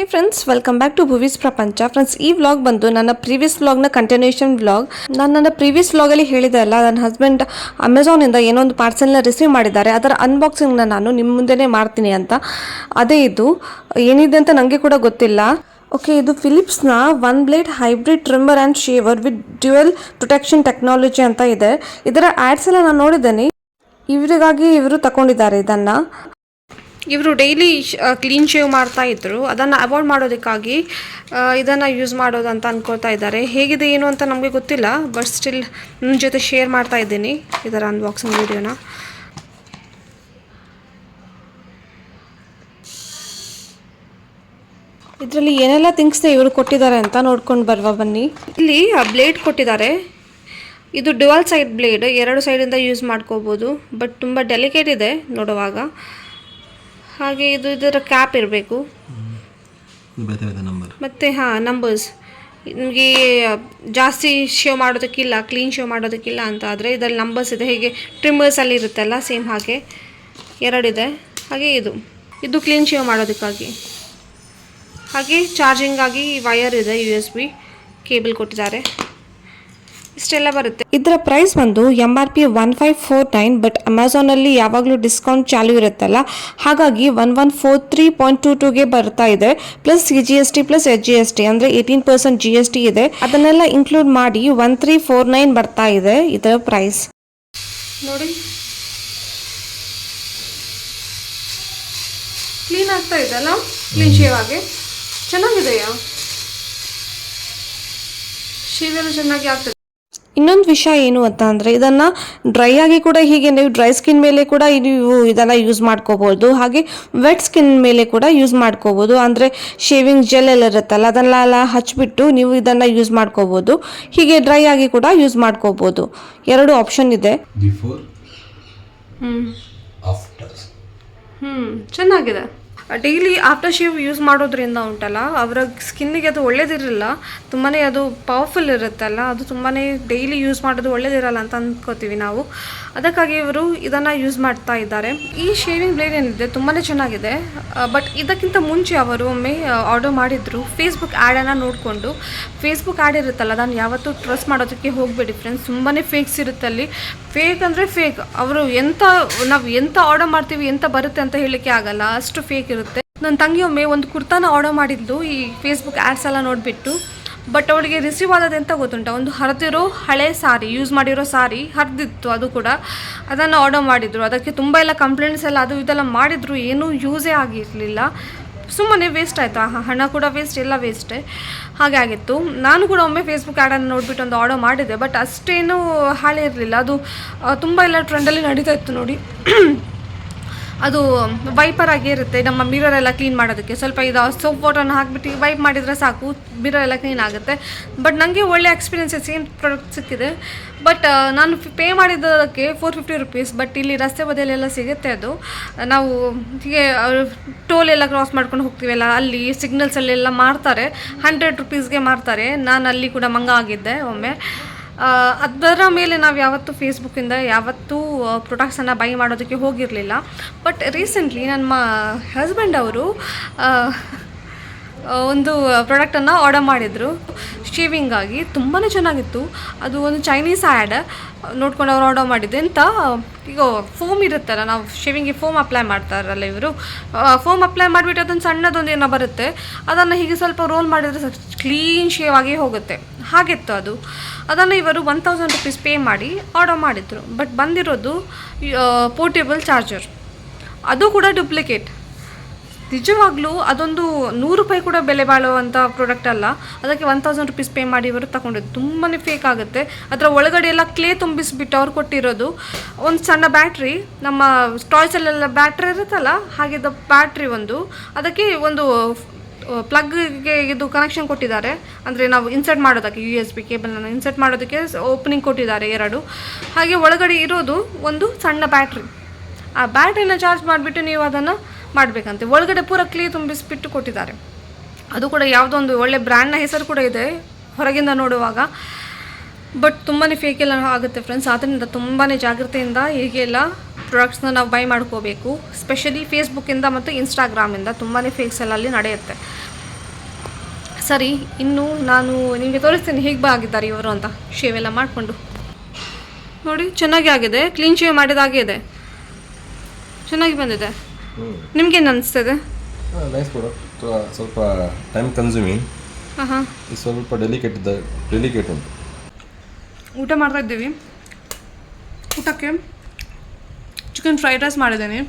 Hey friends welcome back to Bhuvi's Prapancha friends ಈ vlog ಬಂದು ನನ್ನ ಪ್ರೀವಿಯಸ್ ವ್ಲಾಗ್ನ ಕಂಟಿನ್ಯೂಷನ್ ವ್ಲಾಗ್ ನಾನು ನನ್ನ ಪ್ರೀವಿಯಸ್ ವ್ಲಾಗಲ್ಲಿ ಹೇಳಿದೆ ಅಲ್ಲ, ನನ್ನ ಹಸ್ಬೆಂಡ್ ಅಮೆಝಾನಿಂದ ಏನೋ ಒಂದು ಪಾರ್ಸೆಲ್ನ ರಿಸೀವ್ ಮಾಡಿದ್ದಾರೆ. ಅದರ ಅನ್ಬಾಕ್ಸಿಂಗ್ನ ನಾನು ನಿಮ್ಮ ಮುಂದೆನೇ ಮಾಡ್ತೀನಿ ಅಂತ. ಅದೇ ಇದು. ಏನಿದೆ ಅಂತ ನನಗೆ ಕೂಡ ಗೊತ್ತಿಲ್ಲ. ಓಕೆ ಇದು ಫಿಲಿಪ್ಸ್ನ one blade hybrid trimmer and shaver with dual protection technology ಅಂತ ಇದೆ. ಇದರ ಆ್ಯಡ್ಸ್ ಎಲ್ಲ ನಾನು ನೋಡಿದ್ದೇನೆ. ಇವರಿಗಾಗಿ ಇವರು ತಗೊಂಡಿದ್ದಾರೆ ಇದನ್ನು. ಇವರು ಡೈಲಿ ಕ್ಲೀನ್ ಶೇವ್ ಮಾಡ್ತಾ ಇದ್ರು. ಅದನ್ನು ಅವಾಯ್ಡ್ ಮಾಡೋದಕ್ಕಾಗಿ ಇದನ್ನು ಯೂಸ್ ಮಾಡೋದು ಅಂತ ಅನ್ಕೊಳ್ತಾ ಇದ್ದಾರೆ. ಹೇಗಿದೆ, ಏನು ಅಂತ ನಮಗೆ ಗೊತ್ತಿಲ್ಲ ಬಟ್ ಸ್ಟಿಲ್ ನಿಮ್ಮ ಜೊತೆ ಶೇರ್ ಮಾಡ್ತಾ ಇದ್ದೀನಿ ಇದರ ಅನ್ಬಾಕ್ಸಿಂಗ್ ವೀಡಿಯೋನ ಇದರಲ್ಲಿ ಏನೆಲ್ಲ ಥಿಂಗ್ಸ್ನ ಇವರು ಕೊಟ್ಟಿದ್ದಾರೆ ಅಂತ ನೋಡ್ಕೊಂಡು ಬರುವ ಬನ್ನಿ. ಇಲ್ಲಿ ಬ್ಲೇಡ್ ಕೊಟ್ಟಿದ್ದಾರೆ. ಇದು ಡುವಲ್ ಸೈಡ್ ಬ್ಲೇಡ್ ಎರಡು ಸೈಡಿಂದ ಯೂಸ್ ಮಾಡ್ಕೋಬೋದು ಬಟ್ ತುಂಬ ಡೆಲಿಕೇಟ್ ಇದೆ ನೋಡುವಾಗ. ಹಾಗೆ ಇದು ಇದರ ಕ್ಯಾಪ್ ಇರಬೇಕು. ಮತ್ತೆ ಹಾ ನಂಬರ್ಸ್ ನಿಮಗೆ ಜಾಸ್ತಿ ಶೋ ಮಾಡೋದಕ್ಕಿಲ್ಲ ಕ್ಲೀನ್ ಶೋ ಮಾಡೋದಕ್ಕಿಲ್ಲ ಅಂತ ಆದರೆ ಇದರಲ್ಲಿ ನಂಬರ್ಸ್ ಇದೆ. ಹೀಗೆ ಟ್ರಿಮ್ಮರ್ಸಲ್ಲಿ ಇರುತ್ತಲ್ಲ ಸೇಮ್ ಹಾಗೆ. ಎರಡಿದೆ. ಹಾಗೆ ಇದು. ಇದು ಕ್ಲೀನ್ ಶೋ ಮಾಡೋದಕ್ಕಾಗಿ. ಹಾಗೆ ಚಾರ್ಜಿಂಗ್ ಆಗಿ ವಯರ್ ಇದೆ ಯು ಎಸ್ ಬಿ ಕೇಬಲ್ ಕೊಟ್ಟಿದ್ದಾರೆ. ಇಷ್ಟೆಲ್ಲ ಬರುತ್ತೆ. ಇದರ ಪ್ರೈಸ್ ಬಂದು M R P one five four nine but ಅಮೆಝಾನಲ್ಲಿ ಯಾವಾಗಲೂ ಡಿಸ್ಕೌಂಟ್ ಚಾಲು ಇರುತ್ತಲ್ಲ? ಹಾಗಾಗಿ one one four three point two ಟೂಗೆ ಬರ್ತಾ ಇದೆ. Plus C G S T plus H G S T ಅಂದರೆ eighteen percent G S T ಇದೆ. ಅದನ್ನೆಲ್ಲ ಇನ್ಕ್ಲೂಡ್ ಮಾಡಿ ಒನ್ ತ್ರೀ ಫೋರ್ ನೈನ್ ಬರ್ತಾ ಇದೆ ಇದರ ಪ್ರೈಸ್ ನೋಡಿ. ಕ್ಲೀನ್ ಆಗ್ತಾ ಇದೆ ಅಲ್ಲ? ಕ್ಲೀನ್ ಶೇವ್ ಆಗಿ. ಚೆನ್ನಾಗಿದೆಯಾ? ಶೇವ್ ಎಲ್ಲ ಚೆನ್ನಾಗಿ ಆಗ್ತದೆ ಇನ್ನೊಂದು ವಿಷಯ ಏನು ಅಂತ ಅಂದರೆ ಇದನ್ನು ಡ್ರೈ ಆಗಿ ಕೂಡ ಹೀಗೆ ನೀವು ಡ್ರೈ ಸ್ಕಿನ್ ಮೇಲೆ ಕೂಡ ನೀವು ಇದನ್ನು ಯೂಸ್ ಮಾಡ್ಕೋಬೋದು. ಹಾಗೆ ವೆಟ್ ಸ್ಕಿನ್ ಮೇಲೆ ಕೂಡ ಯೂಸ್ ಮಾಡ್ಕೋಬೋದು. ಅಂದರೆ ಶೇವಿಂಗ್ ಜೆಲ್ ಎಲ್ಲ ಇರುತ್ತಲ್ಲ ಅದನ್ನೆಲ್ಲ ಹಚ್ಚಿಬಿಟ್ಟು ನೀವು ಇದನ್ನು ಯೂಸ್ ಮಾಡ್ಕೋಬೋದು. ಹೀಗೆ ಡ್ರೈ ಆಗಿ ಕೂಡ ಯೂಸ್ ಮಾಡ್ಕೋಬೋದು. ಎರಡು ಆಪ್ಷನ್ ಇದೆ. ಹ್ಞೂ ಚೆನ್ನಾಗಿದೆ. ಡೈಲಿ ಆಫ್ಟರ್ ಶೇವ್ ಯೂಸ್ ಮಾಡೋದ್ರಿಂದ ಉಂಟಲ್ಲ, ಅವರ ಸ್ಕಿನ್ನಿಗೆ ಅದು ಒಳ್ಳೇದಿರಲ್ಲ ತುಂಬಾ ಅದು ಪವರ್ಫುಲ್ ಇರುತ್ತಲ್ಲ, ಅದು ತುಂಬಾ ಡೈಲಿ ಯೂಸ್ ಮಾಡೋದು ಒಳ್ಳೇದಿರಲ್ಲ ಅಂತ ಅಂದ್ಕೋತೀವಿ ನಾವು. ಅದಕ್ಕಾಗಿ ಇವರು ಇದನ್ನು ಯೂಸ್ ಮಾಡ್ತಾ ಇದ್ದಾರೆ. ಈ ಶೇವಿಂಗ್ ಬ್ಲೇಡ್ ಏನಿದೆ ತುಂಬಾ ಚೆನ್ನಾಗಿದೆ. ಬಟ್ ಇದಕ್ಕಿಂತ ಮುಂಚೆ ಅವರು ಒಮ್ಮೆ ಆರ್ಡರ್ ಮಾಡಿದ್ರು. ಫೇಸ್ಬುಕ್ ಆ್ಯಡನ್ನು ನೋಡಿಕೊಂಡು. ಫೇಸ್ಬುಕ್ ಆ್ಯಡ್ ಇರುತ್ತಲ್ಲ ನಾನು ಯಾವತ್ತೂ ಟ್ರಸ್ಟ್ ಮಾಡೋದಕ್ಕೆ ಹೋಗಬೇಡಿ ಫ್ರೆಂಡ್ಸ್ ತುಂಬಾ ಫೇಕ್ಸ್ ಇರುತ್ತೆ ಅಲ್ಲಿ. ಫೇಕ್ ಅಂದರೆ ಫೇಕ್ ಅವರು ಎಂಥ ನಾವು ಎಂಥ ಆರ್ಡರ್ ಮಾಡ್ತೀವಿ ಎಂಥ ಬರುತ್ತೆ ಅಂತ ಹೇಳಲಿಕ್ಕೆ ಆಗಲ್ಲ. ಅಷ್ಟು ಫೇಕ್ ಇರುತ್ತೆ. ನನ್ನ ತಂಗಿಯೊಮ್ಮೆ ಒಂದು ಕುರ್ತಾನ ಆರ್ಡರ್ ಮಾಡಿದ್ಲು, ಈ ಫೇಸ್ಬುಕ್ ಆ್ಯಡ್ಸ್ ಎಲ್ಲ ನೋಡಿಬಿಟ್ಟು. ಬಟ್ ಅವಳಿಗೆ ರಿಸೀವ್ ಆದದ್ದು ಅಂತ ಗೊತ್ತುಂಟ? ಒಂದು ಹರಿದಿರೋ ಹಳೆ ಸಾರಿ ಯೂಸ್ ಮಾಡಿರೋ ಸಾರಿ ಹರಿದಿತ್ತು ಅದು ಕೂಡ. ಅದನ್ನು ಆರ್ಡರ್ ಮಾಡಿದ್ರು. ಅದಕ್ಕೆ ತುಂಬ ಎಲ್ಲ ಕಂಪ್ಲೇಂಟ್ಸ್ ಎಲ್ಲ ಅದು ಇದೆಲ್ಲ ಮಾಡಿದ್ರು. ಏನೂ ಯೂಸೇ ಆಗಿರಲಿಲ್ಲ. ಸುಮ್ಮನೆ ವೇಸ್ಟ್ ಆಯಿತು. ಹಣ ಕೂಡ ವೇಸ್ಟ್ ಎಲ್ಲ ವೇಸ್ಟೇ ಹಾಗೆ ಆಗಿತ್ತು. ನಾನು ಕೂಡ ಒಮ್ಮೆ ಫೇಸ್ಬುಕ್ ಆ್ಯಡನ್ನು ನೋಡಿಬಿಟ್ಟು ಒಂದು ಆರ್ಡರ್ ಮಾಡಿದೆ. ಬಟ್ ಅಷ್ಟೇನೂ ಹಾಳೆ ಇರಲಿಲ್ಲ. ಅದು ತುಂಬ ಎಲ್ಲ ಟ್ರೆಂಡಲ್ಲಿ ನಡೀತಾ ಇತ್ತು ನೋಡಿ. ಅದು ವೈಪರ್ ಆಗಿ ಇರುತ್ತೆ. ನಮ್ಮ ಮಿರರ್ ಎಲ್ಲ ಕ್ಲೀನ್ ಮಾಡೋದಕ್ಕೆ. ಸ್ವಲ್ಪ ಇದು ಸೋಪ್ ವಾಟರ್ನ ಹಾಕ್ಬಿಟ್ಟು ವೈಪ್ ಮಾಡಿದರೆ ಸಾಕು. ಮಿರರ್ ಎಲ್ಲ ಕ್ಲೀನ್ ಆಗುತ್ತೆ. ಬಟ್ ನನಗೆ ಒಳ್ಳೆ ಎಕ್ಸ್ಪೀರಿಯನ್ಸ್ ಸೇಮ್ ಪ್ರಾಡಕ್ಟ್ ಸಿಕ್ಕಿದೆ. ಬಟ್ ನಾನು ಪೇ ಮಾಡಿದ್ದಕ್ಕೆ ಫೋರ್ ಫಿಫ್ಟಿ ರುಪೀಸ್ ಬಟ್ ಇಲ್ಲಿ ರಸ್ತೆ ಬದಿಯಲ್ಲೆಲ್ಲ ಸಿಗುತ್ತೆ ಅದು. ನಾವು ಹೀಗೆ ಟೋಲ್ ಎಲ್ಲ ಕ್ರಾಸ್ ಮಾಡ್ಕೊಂಡು ಹೋಗ್ತೀವಲ್ಲ ಅಲ್ಲಿ ಸಿಗ್ನಲ್ಸಲ್ಲೆಲ್ಲ ಮಾರ್ತಾರೆ. ಹಂಡ್ರೆಡ್ ರುಪೀಸ್ಗೆ ಮಾರ್ತಾರೆ. ನಾನು ಅಲ್ಲಿ ಕೂಡ ಮಂಗ ಆಗಿದ್ದೆ ಒಮ್ಮೆ. ಅದರ ಮೇಲೆ ನಾವು ಯಾವತ್ತೂ ಫೇಸ್ಬುಕ್ಕಿಂದ ಯಾವತ್ತೂ ಪ್ರೊಡಕ್ಟ್ಸನ್ನು ಬೈ ಮಾಡೋದಕ್ಕೆ ಹೋಗಿರಲಿಲ್ಲ. ಬಟ್ ರೀಸೆಂಟ್ಲಿ ನನ್ನ ಹಸ್ಬೆಂಡ್ ಅವರು ಒಂದು ಪ್ರಾಡಕ್ಟನ್ನು ಆರ್ಡರ್ ಮಾಡಿದರು. ಶೇವಿಂಗಾಗಿ ತುಂಬಾ ಚೆನ್ನಾಗಿತ್ತು. ಅದು ಒಂದು ಚೈನೀಸ್ ಆ್ಯಡ್ ನೋಡ್ಕೊಂಡು ಅವ್ರು ಆರ್ಡರ್ ಮಾಡಿದ್ದೆ. ಅಂತ ಈಗ ಫೋಮ್ ಇರುತ್ತಲ್ಲ, ನಾವು ಶೇವಿಂಗ್ಗೆ ಫೋಮ್ ಅಪ್ಲೈ ಮಾಡ್ತಾರಲ್ಲ ಇವರು. ಫೋಮ್ ಅಪ್ಲೈ ಮಾಡಿಬಿಟ್ಟು ಅದೊಂದು ಸಣ್ಣದೊಂದು ಏನೋ ಬರುತ್ತೆ. ಅದನ್ನು ಹೀಗೆ ಸ್ವಲ್ಪ ರೋಲ್ ಮಾಡಿದರೆ ಕ್ಲೀನ್ ಶೇವ್ ಆಗಿ ಹೋಗುತ್ತೆ. ಹಾಗಿತ್ತು ಅದು. ಅದನ್ನು ಇವರು ಒನ್ ತೌಸಂಡ್ ರುಪೀಸ್ ಪೇ ಮಾಡಿ ಆರ್ಡರ್ ಮಾಡಿದರು. ಬಟ್ ಬಂದಿರೋದು ಪೋರ್ಟೇಬಲ್ ಚಾರ್ಜರ್ ಅದು ಕೂಡ ಡೂಪ್ಲಿಕೇಟ್ ನಿಜವಾಗ್ಲೂ ಅದೊಂದು ನೂರು ರೂಪಾಯಿ ಕೂಡ ಬೆಲೆ ಬಾಳುವಂಥ ಪ್ರಾಡಕ್ಟ್ ಅಲ್ಲ. ಅದಕ್ಕೆ ಒನ್ ತೌಸಂಡ್ ರುಪೀಸ್ ಪೇ ಮಾಡಿ ಇವರು ತಗೊಂಡಿದ್ದು. ತುಂಬಾ ಫೇಕ್ ಆಗುತ್ತೆ. ಅದರ ಒಳಗಡೆ ಎಲ್ಲ ಕ್ಲೇ ತುಂಬಿಸಿಬಿಟ್ಟು ಅವ್ರು ಕೊಟ್ಟಿರೋದು. ಒಂದು ಸಣ್ಣ ಬ್ಯಾಟ್ರಿ ನಮ್ಮ ಟಾಯ್ಸಲ್ಲೆಲ್ಲ ಬ್ಯಾಟ್ರಿ ಇರುತ್ತಲ್ಲ ಹಾಗಿದ್ದ ಬ್ಯಾಟ್ರಿ ಒಂದು. ಅದಕ್ಕೆ ಒಂದು ಪ್ಲಗ್ಗೆ ಇದು ಕನೆಕ್ಷನ್ ಕೊಟ್ಟಿದ್ದಾರೆ. ಅಂದರೆ ನಾವು ಇನ್ಸರ್ಟ್ ಮಾಡೋದಕ್ಕೆ ಯು ಎಸ್ ಬಿ ಕೇಬಲನ್ನು ಇನ್ಸರ್ಟ್ ಮಾಡೋದಕ್ಕೆ ಓಪನಿಂಗ್ ಕೊಟ್ಟಿದ್ದಾರೆ ಎರಡು. ಹಾಗೆ ಒಳಗಡೆ ಇರೋದು ಒಂದು ಸಣ್ಣ ಬ್ಯಾಟ್ರಿ ಆ ಬ್ಯಾಟ್ರಿನ ಚಾರ್ಜ್ ಮಾಡಿಬಿಟ್ಟು ನೀವು ಅದನ್ನು ಮಾಡಬೇಕಂತೆ. ಒಳಗಡೆ ಪೂರ ಕ್ಲೀ ತುಂಬಿಸಿಬಿಟ್ಟು ಕೊಟ್ಟಿದ್ದಾರೆ. ಅದು ಕೂಡ ಯಾವುದೋ ಒಂದು ಒಳ್ಳೆ ಬ್ರ್ಯಾಂಡ್ನ ಹೆಸರು ಕೂಡ ಇದೆ ಹೊರಗಿಂದ ನೋಡುವಾಗ. ಬಟ್ ತುಂಬಾ ಫೇಕ್ ಆಗುತ್ತೆ ಫ್ರೆಂಡ್ಸ್ ಆದ್ದರಿಂದ ತುಂಬಾ ಜಾಗ್ರತೆಯಿಂದ ಹೀಗೆಲ್ಲ ಪ್ರಾಡಕ್ಟ್ಸ್ನ ನಾವು ಬೈ ಮಾಡ್ಕೋಬೇಕು. ಸ್ಪೆಷಲಿ ಫೇಸ್ಬುಕ್ಕಿಂದ ಮತ್ತು ಇನ್ಸ್ಟಾಗ್ರಾಮಿಂದ ತುಂಬಾ ಫೇಕ್ಸ್ ಎಲ್ಲ ಅಲ್ಲಿ ನಡೆಯುತ್ತೆ. ಸರಿ, ಇನ್ನು ನಾನು ನಿಮಗೆ ತೋರಿಸ್ತೀನಿ ಹೇಗೆ ಬಾ ಆಗಿದ್ದಾರೆ ಇವರು ಅಂತ. ಶೇವ್ ಎಲ್ಲ ಮಾಡಿಕೊಂಡು. ನೋಡಿ, ಚೆನ್ನಾಗಿ ಆಗಿದೆ. ಕ್ಲೀನ್ ಶೇವ್ ಮಾಡಿದಾಗೆ ಇದೆ. ಚೆನ್ನಾಗಿ ಬಂದಿದೆ. ನಿಮ್ಗೇನು ಅನಿಸ್ತದೆ? ನೈಸ್ ಪ್ರಾಡಕ್ಟ್ ಸ್ವಲ್ಪ ಟೈಮ್ ಕನ್ಸ್ಯೂಮಿಂಗ್ ಹಾಂ ಹಾಂ ಸ್ವಲ್ಪ ಡೆಲಿಕೇಟ್ ಡೆಲಿಕೇಟ್ ಉಂಟು. ಊಟ ಮಾಡ್ತಾ ಇದ್ದೀವಿ. ಊಟಕ್ಕೆ ಚಿಕನ್ ಫ್ರೈಡ್ ರೈಸ್ ಮಾಡಿದ್ದೀನಿ.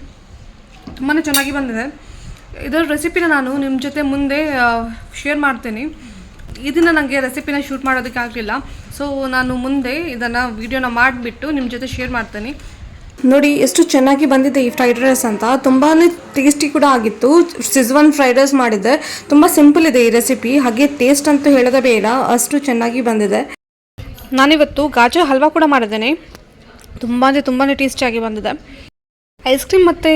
ತುಂಬಾ ಚೆನ್ನಾಗಿ ಬಂದಿದೆ. ಇದರ ರೆಸಿಪಿನ ನಾನು ನಿಮ್ಮ ಜೊತೆ ಮುಂದೆ ಶೇರ್ ಮಾಡ್ತೀನಿ. ಇದನ್ನು ನನಗೆ ರೆಸಿಪಿನ ಶೂಟ್ ಮಾಡೋದಕ್ಕೆ ಆಗಲಿಲ್ಲ. ಸೊ ನಾನು ಮುಂದೆ ಇದನ್ನು ವಿಡಿಯೋನ ಮಾಡಿಬಿಟ್ಟು ನಿಮ್ಮ ಜೊತೆ ಶೇರ್ ಮಾಡ್ತೀನಿ. ನೋಡಿ, ಎಷ್ಟು ಚೆನ್ನಾಗಿ ಬಂದಿದೆ ಈ ಫ್ರೈಡ್ ರೈಸ್ ಅಂತ. ತುಂಬಾ ಟೇಸ್ಟಿ ಕೂಡ ಆಗಿತ್ತು. ಸಿಝ್ವನ್ ಫ್ರೈಡ್ ರೈಸ್ ಮಾಡಿದ್ದೆ. ತುಂಬ ಸಿಂಪಲ್ ಇದೆ ಈ ರೆಸಿಪಿ ಹಾಗೆ ಟೇಸ್ಟ್ ಅಂತ ಹೇಳೋದೇ ಬೇಡ ಅಷ್ಟು ಚೆನ್ನಾಗಿ ಬಂದಿದೆ. ನಾನಿವತ್ತು ಗಾಜು ಹಲ್ವಾ ಕೂಡ ಮಾಡಿದ್ದೇನೆ. ತುಂಬ ಅಂದರೆ ತುಂಬಾ ಟೇಸ್ಟಿಯಾಗಿ ಬಂದಿದೆ. ಐಸ್ ಕ್ರೀಮ್ ಮತ್ತು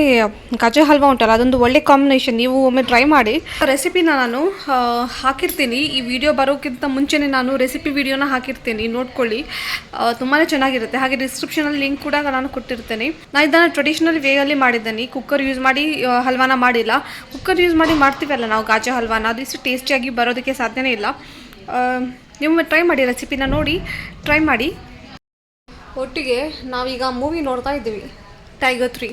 ಗಾಜರ್ ಹಲ್ವಾ ಉಂಟಲ್ಲ, ಅದೊಂದು ಒಳ್ಳೆ ಕಾಂಬಿನೇಷನ್ ನೀವು ಒಮ್ಮೆ ಟ್ರೈ ಮಾಡಿ. ರೆಸಿಪಿನ ನಾನು ಹಾಕಿರ್ತೀನಿ. ಈ ವಿಡಿಯೋ ಬರೋಕ್ಕಿಂತ ಮುಂಚೆನೇ ನಾನು ರೆಸಿಪಿ ವಿಡಿಯೋನ ಹಾಕಿರ್ತೀನಿ. ನೋಡ್ಕೊಳ್ಳಿ. ತುಂಬಾ ಚೆನ್ನಾಗಿರುತ್ತೆ. ಹಾಗೆ ಡಿಸ್ಕ್ರಿಪ್ಷನಲ್ಲಿ ಲಿಂಕ್ ಕೂಡ ನಾನು ಕೊಟ್ಟಿರ್ತೇನೆ. ನಾನು ಇದನ್ನು ಟ್ರೆಡಿಷನಲ್ ವೇಯಲ್ಲಿ ಮಾಡಿದ್ದೀನಿ. ಕುಕ್ಕರ್ ಯೂಸ್ ಮಾಡಿ ಹಲ್ವಾನ ಮಾಡಿಲ್ಲ. ಕುಕ್ಕರ್ ಯೂಸ್ ಮಾಡಿ ಮಾಡ್ತೀವಲ್ಲ ನಾವು ಗಾಜರ್ ಹಲ್ವಾನ? ಅದು ಇಷ್ಟು ಟೇಸ್ಟಿಯಾಗಿ ಬರೋದಕ್ಕೆ ಸಾಧ್ಯನೇ ಇಲ್ಲ. ನೀವು ಟ್ರೈ ಮಾಡಿ ರೆಸಿಪಿನ ನೋಡಿ. ಟ್ರೈ ಮಾಡಿ. ಒಟ್ಟಿಗೆ ನಾವೀಗ ಮೂವಿ ನೋಡ್ತಾ ಇದ್ದೀವಿ. ಟೈಗರ್ ತ್ರೀ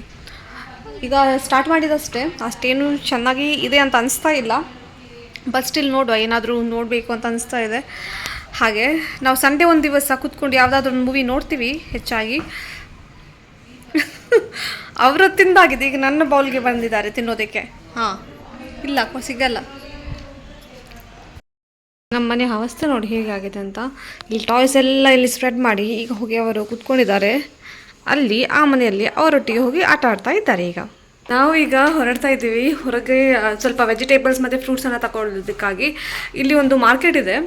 ಈಗ ಸ್ಟಾರ್ಟ್ ಮಾಡಿದಷ್ಟೇ, ಅಷ್ಟೇನು ಚೆನ್ನಾಗಿ ಇದೆ ಅಂತ ಅನಿಸ್ತಾ ಇಲ್ಲ. ಬಟ್ ಸ್ಟಿಲ್ ನೋಡುವ, ಏನಾದರೂ ನೋಡಬೇಕು ಅಂತ ಅನಿಸ್ತಾ ಇದೆ. ಹಾಗೆ, ನಾವು ಸಂಡೇ ಒಂದು ದಿವಸ ಕೂತ್ಕೊಂಡು ಯಾವುದಾದ್ರೂ ಒಂದು ಮೂವಿ ನೋಡ್ತೀವಿ, ಹೆಚ್ಚಾಗಿ. ಅವರು ತಿಂದಾಗಿದೆ, ಈಗ ನನ್ನ ಬೌಲ್ಗೆ ಬಂದಿದ್ದಾರೆ ತಿನ್ನೋದಕ್ಕೆ. ಹಾಂ, ಇಲ್ಲ, ಸಿಗಲ್ಲ. ನಮ್ಮ ಮನೆ ಅವಸ್ಥೆ ನೋಡಿ ಹೇಗಾಗಿದೆ ಅಂತ. ಇಲ್ಲಿ ಟಾಯ್ಸ್ ಎಲ್ಲ ಇಲ್ಲಿ ಸ್ಪ್ರೆಡ್ ಮಾಡಿ, ಈಗ ಹೋಗಿ ಅವರು ಕೂತ್ಕೊಂಡಿದ್ದಾರೆ. ಅಲ್ಲಿ ಆ ಮನೆಯಲ್ಲಿ ಅವರೊಟ್ಟಿಗೆ ಹೋಗಿ ಆಟ ಆಡ್ತಾ ಇದ್ದಾರೆ ಈಗ. ನಾವು ಈಗ ಹೊರಡ್ತಾ ಇದ್ದೀವಿ. ಹೊರಗೆ ಸ್ವಲ್ಪ ವೆಜಿಟೇಬಲ್ಸ್ ಮತ್ತು ಫ್ರೂಟ್ಸನ್ನು ತಗೊಳ್ಳೋದಕ್ಕಾಗಿ ಇಲ್ಲಿ ಒಂದು ಮಾರ್ಕೆಟ್ ಇದೆ.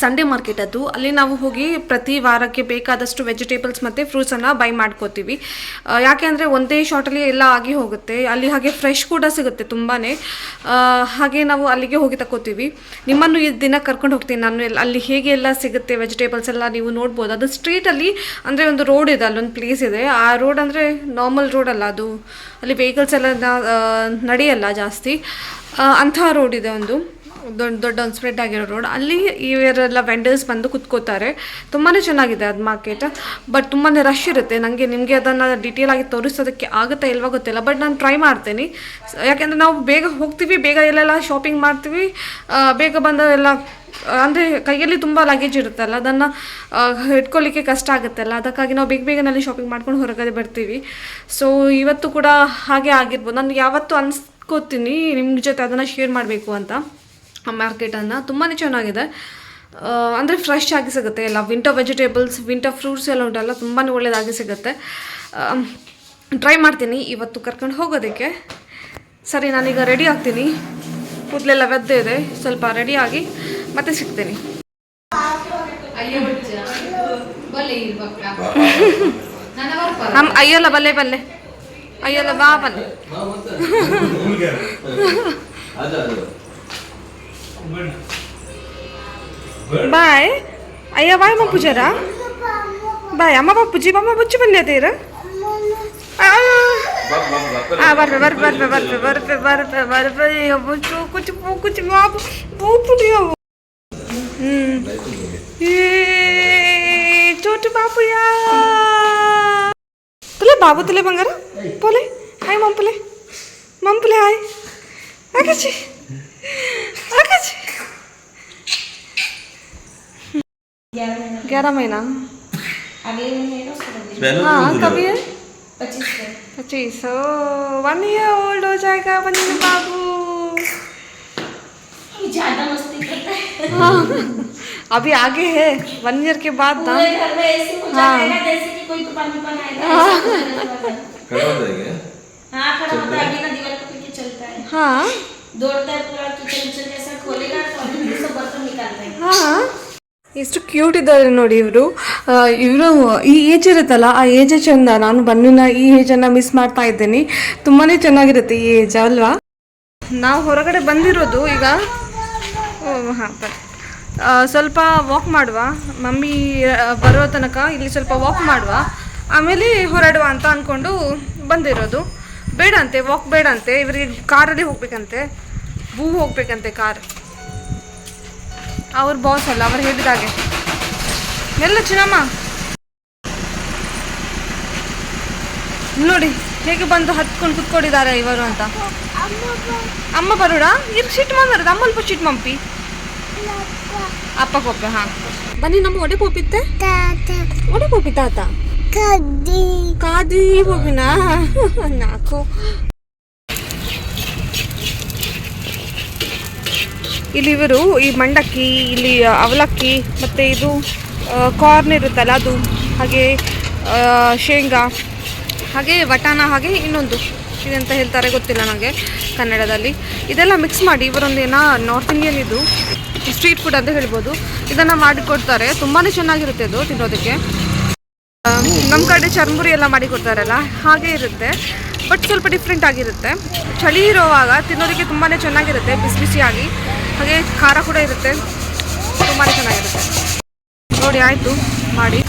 ಸಂಡೇ ಮಾರ್ಕೆಟ್ ಅದು. ಅಲ್ಲಿ ನಾವು ಹೋಗಿ ಪ್ರತಿ ವಾರಕ್ಕೆ ಬೇಕಾದಷ್ಟು ವೆಜಿಟೇಬಲ್ಸ್ ಮತ್ತು ಫ್ರೂಟ್ಸನ್ನು ಬೈ ಮಾಡ್ಕೋತೀವಿ. ಯಾಕೆ ಅಂದರೆ ಒಂದೇ ಶಾರ್ಟಲ್ಲಿ ಎಲ್ಲ ಆಗಿ ಹೋಗುತ್ತೆ. ಅಲ್ಲಿ ಹಾಗೆ ಫ್ರೆಶ್ ಕೂಡ ಸಿಗುತ್ತೆ ತುಂಬಾ ಹಾಗೆ ನಾವು ಅಲ್ಲಿಗೆ ಹೋಗಿ ತಗೋತೀವಿ ನಿಮ್ಮನ್ನು ಈ ದಿನ ಕರ್ಕೊಂಡು ಹೋಗ್ತೀನಿ. ನಾನು ಎಲ್ಲ, ಅಲ್ಲಿ ಹೇಗೆ ಎಲ್ಲ ಸಿಗುತ್ತೆ ವೆಜಿಟೇಬಲ್ಸ್ ಎಲ್ಲ ನೀವು ನೋಡ್ಬೋದು. ಅದು ಸ್ಟ್ರೀಟಲ್ಲಿ ಅಂದರೆ ಒಂದು ರೋಡ್ ಇದೆ, ಅಲ್ಲೊಂದು ಪ್ಲೇಸ್ ಇದೆ. ಆ ರೋಡ್ ಅಂದರೆ ನಾರ್ಮಲ್ ರೋಡ್ ಅಲ್ಲ ಅದು. ಅಲ್ಲಿ ವೆಹಿಕಲ್ಸ್ ಎಲ್ಲ ನಡೆಯಲ್ಲ ಜಾಸ್ತಿ. ಅಂಥ ರೋಡ್ ಇದೆ ಒಂದು. ದೊಡ್ಡ ದೊಡ್ಡ ಒಂದು ಸ್ಪ್ರೆಡ್ ಆಗಿರೋ ರೋಡ್ ಅಲ್ಲಿ ಇವರೆಲ್ಲ ವೆಂಡರ್ಸ್ ಬಂದು ಕುತ್ಕೋತಾರೆ. ತುಂಬಾ ಚೆನ್ನಾಗಿದೆ ಅದು ಮಾರ್ಕೆಟ್ ಬಟ್ ತುಂಬಾ ರಶ್ ಇರುತ್ತೆ. ನನಗೆ ನಿಮಗೆ ಅದನ್ನು ಡೀಟೇಲ್ ಆಗಿ ತೋರಿಸೋದಕ್ಕೆ ಆಗುತ್ತಾ ಇಲ್ವಾ ಗೊತ್ತಿಲ್ಲ. ಬಟ್ ನಾನು ಟ್ರೈ ಮಾಡ್ತೀನಿ. ಯಾಕೆಂದರೆ ನಾವು ಬೇಗ ಹೋಗ್ತೀವಿ, ಬೇಗ ಎಲ್ಲೆಲ್ಲ ಶಾಪಿಂಗ್ ಮಾಡ್ತೀವಿ ಬೇಗ ಬಂದ ಎಲ್ಲ, ಅಂದರೆ ಕೈಯಲ್ಲಿ ತುಂಬ ಲಗೇಜ್ ಇರುತ್ತಲ್ಲ, ಅದನ್ನು ಇಟ್ಕೊಳ್ಳಿಕ್ಕೆ ಕಷ್ಟ ಆಗುತ್ತಲ್ಲ. ಅದಕ್ಕಾಗಿ ನಾವು ಬೇಗ ಬೇಗನಲ್ಲಿ ಶಾಪಿಂಗ್ ಮಾಡ್ಕೊಂಡು ಹೊರಗಡೆ ಬರ್ತೀವಿ. ಸೊ ಇವತ್ತು ಕೂಡ ಹಾಗೆ ಆಗಿರ್ಬೋದು. ನಾನು ಯಾವತ್ತೂ ಅನ್ಸ್ಕೋತೀನಿ ನಿಮ್ಮ ಜೊತೆ ಅದನ್ನು ಶೇರ್ ಮಾಡಬೇಕು ಅಂತ. ಮಾರ್ಕೆಟನ್ನು ತುಂಬಾ ಚೆನ್ನಾಗಿದೆ. ಅಂದರೆ ಫ್ರೆಶ್ ಆಗಿ ಸಿಗುತ್ತೆ ಎಲ್ಲ. ವಿಂಟರ್ ವೆಜಿಟೇಬಲ್ಸ್ ವಿಂಟರ್ ಫ್ರೂಟ್ಸ್ ಎಲ್ಲ ಉಂಟಲ್ಲ ತುಂಬಾ ಒಳ್ಳೆಯದಾಗಿ ಸಿಗುತ್ತೆ. ಟ್ರೈ ಮಾಡ್ತೀನಿ ಇವತ್ತು ಕರ್ಕೊಂಡು ಹೋಗೋದಕ್ಕೆ. ಸರಿ ನಾನೀಗ ರೆಡಿ ಆಗ್ತೀನಿ. ಕೂದಲೆಲ್ಲ ವೆದ್ದೆ ಇದೆ. ಸ್ವಲ್ಪ ರೆಡಿಯಾಗಿ ಮತ್ತೆ ಸಿಗ್ತೀನಿ. ನಮ್ಮ ಅಯ್ಯಲ್ಲ ಬಲ್ಲೆ ಬಲ್ಲೆ. ಅಯ್ಯಲ್ಲ ಬಾ ಬಲ್ಲೆ. ಬಾಯ್ ಅಯ್ಯ ಬಾಯ್ ಅಮ್ಮ ಪೂಜಾರ ಬಾಯ್ ಅಮ್ಮ ಬಾ ಪೂಜಿ ಅಮ್ಮ ಬುಚ್ಚಿ ಬಂದ್ಯತೀರ ಆ ಬರ್ಬೆ ಬರ್ಬೆ ಬರ್ಬೆ ಬರ್ಬೆ ಬರ್ಬೆ ಬರ್ಬೆ ಬರ್ಬೆ ಅಯ್ಯೋ ಬುಚ್ಚು ಕುಚ್ಚು ಪೂ ಕುಚ್ಚು ಬಾಬು ಬೂಪುಡಿ ಅವು ಹ್ಮ್ ಏ ಚೋಟು ಬಾಪುಯಾ ತುಲೆ ಬಾಬು ತುಲೆ ಬಂಗಾರ ಪೋಲೆ ಹಾಯ್ ಮಂಪುಲೆ ಮಂಪುಲೆ ಹಾಯ್ ಆಕಾಶಿ ಆಕಾಶಿ ग्यारह महीना। हाँ कब ये? पच्चीस ओ वन ईयर ओल्ड हो जाएगा बनिन बाबू। ज़्यादा मस्ती करता है। हाँ। अभी आगे है। वन ईयर के बाद ना। पूरे घर में ऐसे हो हाँ। जाएगा जैसे कि ಎಷ್ಟು ಕ್ಯೂಟ್ ಇದ್ದಾರೆ ನೋಡಿ ಇವರು. ಇವರು ಈ ಏಜ್ ಇರುತ್ತಲ್ಲ, ಆ ಏಜ್ ಚಂದ. ನಾನು ಬನ್ನಿನ ಈ ಏಜನ್ನು ಮಿಸ್ ಮಾಡ್ತಾ ಇದ್ದೀನಿ. ತುಂಬಾ ಚೆನ್ನಾಗಿರುತ್ತೆ ಈ ಏಜ್ ಅಲ್ವಾ? ನಾವು ಹೊರಗಡೆ ಬಂದಿರೋದು ಈಗ, ಓ, ಹಾಂ ಸ್ವಲ್ಪ ವಾಕ್ ಮಾಡುವ. ಮಮ್ಮಿ ಬರೋ ತನಕ ಇಲ್ಲಿ ಸ್ವಲ್ಪ ವಾಕ್ ಮಾಡುವ. ಆಮೇಲೆ ಹೊರಡುವ ಅಂತ ಅಂದ್ಕೊಂಡು ಬಂದಿರೋದು. ಬೇಡ ಅಂತೆ ವಾಕ್ ಬೇಡ ಅಂತೆ ಇವರಿಗೆ ಕಾರಲ್ಲಿ ಹೋಗ್ಬೇಕಂತೆ. ಬೂ ಹೋಗ್ಬೇಕಂತೆ ಕಾರ್. ಅವ್ರ ಬಾಸ್ ಅಲ್ಲ ಅವ್ರು ಹೇಳಿದಾಗೆ ಎಲ್ಲ ಚಿನ್ನಮ್ಮ. ನೋಡಿ ಹೇಗೆ ಬಂದು ಹತ್ಕೊಂಡು ಕುತ್ಕೊಂಡಿದ್ದಾರೆ ಇವರು ಅಂತ. ಅಮ್ಮ ಬರೋಡ? ಇರ್ ಸಿಟ್ ಮಾಮರದ ಅಮ್ಮ ಅಲ್ಪ ಸಿಟ್ ಮಂಪಿ ಅಪ್ಪ ಕೊಪ್ಪೆ ಹಾ. ಬನ್ನಿ ನಮ್ಮ ಒಡೆ ಪೋಪಿತ್ತೆ ಒಡೆ ಪೋಪಿ ತಾತ? ಕಾದಿ. ಪೋಪಿನ ನಾಕು ಇಲ್ಲಿ ಇವರು ಈ ಮಂಡಕ್ಕಿ, ಇಲ್ಲಿ ಅವಲಕ್ಕಿ, ಮತ್ತು ಇದು ಕಾರ್ನ್ ಇರುತ್ತಲ್ಲ ಅದು, ಹಾಗೆ ಶೇಂಗಾ, ಹಾಗೆ ವಟಾನ ಹಾಗೆ ಇನ್ನೊಂದು ಇದೆಂತ ಹೇಳ್ತಾರೆ, ಗೊತ್ತಿಲ್ಲ ನನಗೆ ಕನ್ನಡದಲ್ಲಿ. ಇದೆಲ್ಲ ಮಿಕ್ಸ್ ಮಾಡಿ ಇವರೊಂದು ಏನೋ ನಾರ್ತ್ ಇಂಡಿಯನ್ ಇದು ಸ್ಟ್ರೀಟ್ ಫುಡ್ ಅಂತ ಹೇಳ್ಬೋದು. ಇದನ್ನು ಮಾಡಿಕೊಡ್ತಾರೆ. ತುಂಬಾ ಚೆನ್ನಾಗಿರುತ್ತೆ ಇದು ತಿನ್ನೋದಕ್ಕೆ. ನಮ್ಮ ಕಡೆ ಚರ್ಮುರಿ ಎಲ್ಲ ಮಾಡಿ ಕೊಡ್ತಾರಲ್ಲ ಹಾಗೆ ಇರುತ್ತೆ. ಬಟ್ ಸ್ವಲ್ಪ ಡಿಫ್ರೆಂಟ್ ಆಗಿರುತ್ತೆ. ಚಳಿ ಇರುವಾಗ ತಿನ್ನೋದಕ್ಕೆ ತುಂಬಾ ಚೆನ್ನಾಗಿರುತ್ತೆ, ಬಿಸಿ ಬಿಸಿಯಾಗಿ. ಹಾಗೆ ಖಾರ ಕೂಡ ಇರುತ್ತೆ. ತುಂಬಾ ಚೆನ್ನಾಗಿರುತ್ತೆ. ನೋಡಿ, ಆಯಿತು. ಮಾಡಿ.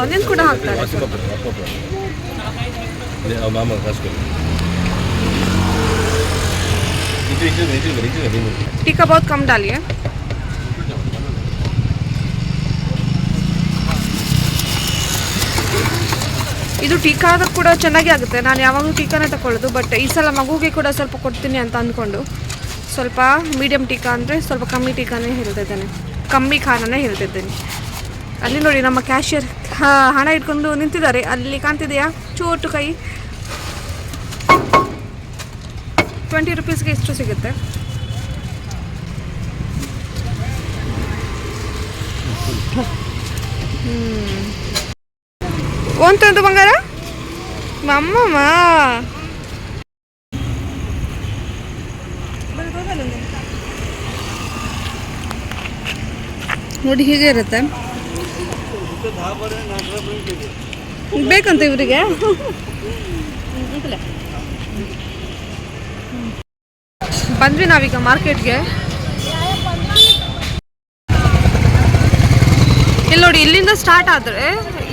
ಆನಿಯನ್ ಕೂಡ ಹಾಕ್ತಾರೆ. ಮಾಮ ಕಾಸ್ಕೊಡಿ ಕಮ್ ಇದು ಇದು ಟೀಕಾದ ಕೂಡ ಚೆನ್ನಾಗಿ ಆಗುತ್ತೆ. ನಾನು ಯಾವಾಗಲೂ ಟೀಕಾನೇ ತಗೊಳ್ಳೋದು ಬಟ್ ಈ ಸಲ ಮಗುಗೆ ಕೂಡ ಸ್ವಲ್ಪ ಕೊಡ್ತೀನಿ ಅಂತ ಅಂದ್ಕೊಂಡು ಸ್ವಲ್ಪ ಮೀಡಿಯಂ ಟೀಕಾ ಅಂದರೆ ಸ್ವಲ್ಪ ಕಮ್ಮಿ ಟೀಕಾನೇ ಹೇಳ್ತಿದ್ದೇನೆ. ಕಮ್ಮಿ ಖಾನನೇ ಹೇಳ್ತಿದ್ದೇನೆ. ಅಲ್ಲಿ ನೋಡಿ ನಮ್ಮ ಕ್ಯಾಶಿಯರ್ ಹಣ ಇಟ್ಕೊಂಡು ನಿಂತಿದ್ದಾರೆ. ಅಲ್ಲಿ ಕಾಣ್ತಿದೆಯಾ? ಚೋಟು ಕೈ. ಟ್ವೆಂಟಿ ರುಪೀಸ್ಗೆ ಎಷ್ಟು ಸಿಗುತ್ತೆ. ಹ್ಞೂ ಒಂತಂದು ಬಂಗಾರ? ಅಮ್ಮಮ್ಮ ನೋಡಿ ಹೀಗೆ ಇರುತ್ತೆ. ಬೇಕಂತ ಇವರಿಗೆ? ಬಂದ್ವಿ ನಾವೀಗ ಮಾರ್ಕೆಟ್ಗೆ. ಇಲ್ಲಿ ನೋಡಿ, ಇಲ್ಲಿಂದ ಸ್ಟಾರ್ಟ್ ಆದರೆ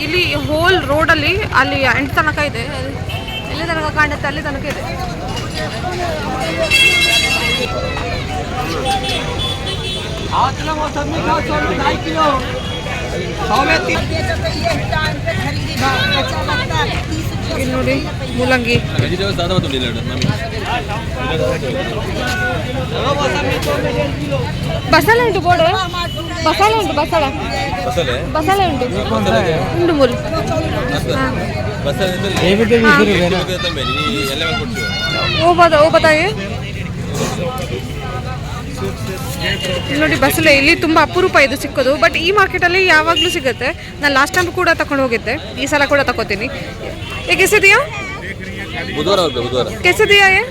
ಇಲ್ಲಿ ಹೋಲ್ ರೋಡಲ್ಲಿ ಅಲ್ಲಿ ಎಂಟು ತನಕ ಇದೆ. ಇಲ್ಲಿ ತನಕ ಕಾಣುತ್ತೆ? ಅಲ್ಲಿ ತನಕ ಇದೆ. ನೋಡಿ, ಮೂಲಂಗಿ. ಬಸಳೆ ಉಂಟು ಬಸಳೆ ಉಂಟು ಬಸಳೆ. ಬಸಳೆ? ಬಸಳೆ ಉಂಟು. ಉಂಟು ಮೂರು. ಬಸಳೆ ಎಲ್ಲ ಕೊಡ್ತೀವಿ ಓ ಬದ ಓ ಬತಾಯಿ ಇಲ್ಲಿ ನೋಡಿ ಬಸಳೆ ಇಲ್ಲಿ ತುಂಬ ಅಪರೂಪ ಇದು ಸಿಕ್ಕೋದು. ಬಟ್ ಈ ಮಾರ್ಕೆಟಲ್ಲಿ ಯಾವಾಗಲೂ ಸಿಗುತ್ತೆ. ನಾನು ಲಾಸ್ಟ್ ಟೈಮ್ ಕೂಡ ತಗೊಂಡು ಹೋಗಿದ್ದೆ. ಈ ಸಲ ಕೂಡ ತಗೋತೀನಿ ಈಗ ಕೆಸಿದೆಯಾ? ಬುಧವಾರ. ಕೆಸಿದೆಯಾ ಏ?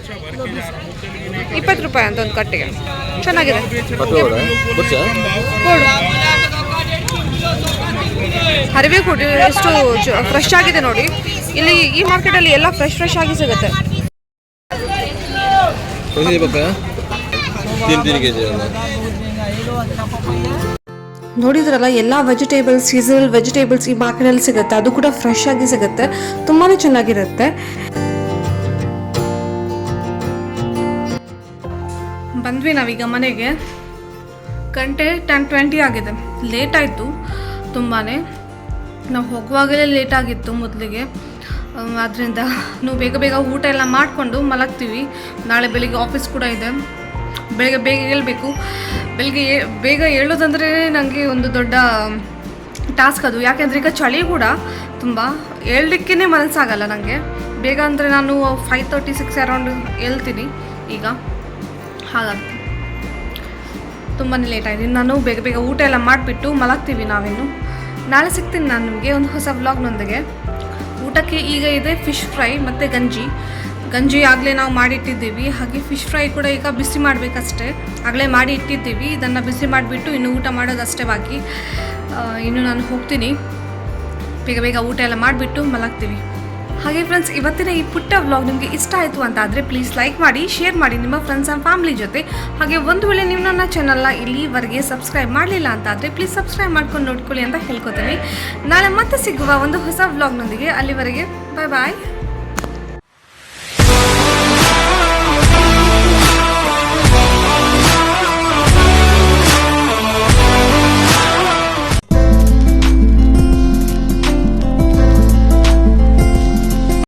ಇಪ್ಪತ್ತು ರೂಪಾಯಿ ಅಂತ ಒಂದು ಕಟ್ಟಿಗೆ. ಚೆನ್ನಾಗಿದೆ. ಹರಿವೆ ಕೊಡಿ. ಎಷ್ಟು ಫ್ರೆಶ್ ಆಗಿದೆ ನೋಡಿ. ಇಲ್ಲಿ ಈ ಮಾರ್ಕೆಟಲ್ಲಿ ಎಲ್ಲ ಫ್ರೆಶ್ ಫ್ರೆಶ್ ಆಗಿ ಸಿಗುತ್ತೆ. ನೋಡಿದ್ರಲ್ಲ ಎಲ್ಲ ವೆಜಿಟೇಬಲ್ಸ್ ಸೀಸನಲ್ ವೆಜಿಟೇಬಲ್ಸ್ ಈ ಮಾರ್ಕೆಟಲ್ಲಿ ಸಿಗುತ್ತೆ. ಅದು ಕೂಡ ಫ್ರೆಶ್ ಆಗಿ ಸಿಗುತ್ತೆ. ತುಂಬಾ ಚೆನ್ನಾಗಿರುತ್ತೆ. ಬಂದ್ವಿ ನಾವೀಗ ಮನೆಗೆ. ಗಂಟೆ ಟೆನ್ ಟ್ವೆಂಟಿ ಆಗಿದೆ. ಲೇಟ್ ಆಯಿತು ತುಂಬಾ ನಾವು ಹೋಗುವಾಗಲೇ ಲೇಟ್ ಆಗಿತ್ತು ಮೊದಲಿಗೆ. ಆದ್ದರಿಂದ ನಾವು ಬೇಗ ಬೇಗ ಊಟ ಎಲ್ಲ ಮಾಡಿಕೊಂಡು ಮಲಗ್ತೀವಿ. ನಾಳೆ ಬೆಳಿಗ್ಗೆ ಆಫೀಸ್ ಕೂಡ ಇದೆ. ಬೆಳಗ್ಗೆ ಬೇಗ ಏಳಬೇಕು. ಬೆಳಿಗ್ಗೆ ಬೇಗ ಏಳೋದಂದ್ರೆ ನನಗೆ ಒಂದು ದೊಡ್ಡ ಟಾಸ್ಕ್ ಅದು. ಯಾಕೆಂದರೆ ಈಗ ಚಳಿ ಕೂಡ ತುಂಬ. ಹೇಳಲಿಕ್ಕೇ ಮನಸ್ಸಾಗಲ್ಲ ನನಗೆ ಬೇಗ ಅಂದರೆ ನಾನು ಫೈವ್ ತರ್ಟಿ ಸಿಕ್ಸ್ ಅರೌಂಡ್ ಹೇಳ್ತೀನಿ ಈಗ. ಹಾಗಾಗಿ ತುಂಬಾ ಲೇಟ್ ಆಗಿದೆ. ನಾನು ಬೇಗ ಬೇಗ ಊಟ ಎಲ್ಲ ಮಾಡಿಬಿಟ್ಟು ಮಲಗ್ತೀವಿ ನಾವಿನ್ನು. ನಾಳೆ ಸಿಗ್ತೀನಿ ನಾನು ನಿಮಗೆ ಒಂದು ಹೊಸ ವ್ಲಾಗ್ನೊಂದಿಗೆ ಊಟಕ್ಕೆ ಈಗ ಇದೆ ಫಿಶ್ ಫ್ರೈ ಮತ್ತು ಗಂಜಿ. ಗಂಜಿ ಆಗಲೇ ನಾವು ಮಾಡಿಟ್ಟಿದ್ದೀವಿ. ಹಾಗೆ ಫಿಶ್ ಫ್ರೈ ಕೂಡ ಈಗ ಬಿಸಿ ಮಾಡಬೇಕಷ್ಟೇ. ಆಗಲೇ ಮಾಡಿ ಇಟ್ಟಿದ್ದೀವಿ. ಇದನ್ನು ಬಿಸಿ ಮಾಡಿಬಿಟ್ಟು ಇನ್ನು ಊಟ ಮಾಡೋದಷ್ಟೇ ಬಾಕಿ. ಇನ್ನು ನಾನು ಹೋಗ್ತೀನಿ. ಬೇಗ ಬೇಗ ಊಟ ಎಲ್ಲ ಮಾಡಿಬಿಟ್ಟು ಮಲಗ್ತೀವಿ. ಹಾಗೆ ಫ್ರೆಂಡ್ಸ್ ಇವತ್ತಿನ ಈ ಪುಟ್ಟ ವ್ಲಾಗ್ ನಿಮಗೆ ಇಷ್ಟ ಆಯಿತು ಅಂತ ಆದರೆ ಪ್ಲೀಸ್ ಲೈಕ್ ಮಾಡಿ ಶೇರ್ ಮಾಡಿ ನಿಮ್ಮ ಫ್ರೆಂಡ್ಸ್ ಆ್ಯಂಡ್ ಫ್ಯಾಮಿಲಿ ಜೊತೆ. ಹಾಗೆ ಒಂದು ವೇಳೆ ನೀವು ನನ್ನ ಚಾನಲ್ನ ಇಲ್ಲಿವರೆಗೆ ಸಬ್ಸ್ಕ್ರೈಬ್ ಮಾಡಲಿಲ್ಲ ಅಂತ ಆದರೆ ಪ್ಲೀಸ್ ಸಬ್ಸ್ಕ್ರೈಬ್ ಮಾಡ್ಕೊಂಡು ನೋಡ್ಕೊಳ್ಳಿ ಅಂತ ಹೇಳ್ಕೊತೀನಿ. ನಾಳೆ ಮತ್ತೆ ಸಿಗುವ ಒಂದು ಹೊಸ ವ್ಲಾಗ್ನೊಂದಿಗೆ ಅಲ್ಲಿವರೆಗೆ. ಬಾಯ್ ಬಾಯ್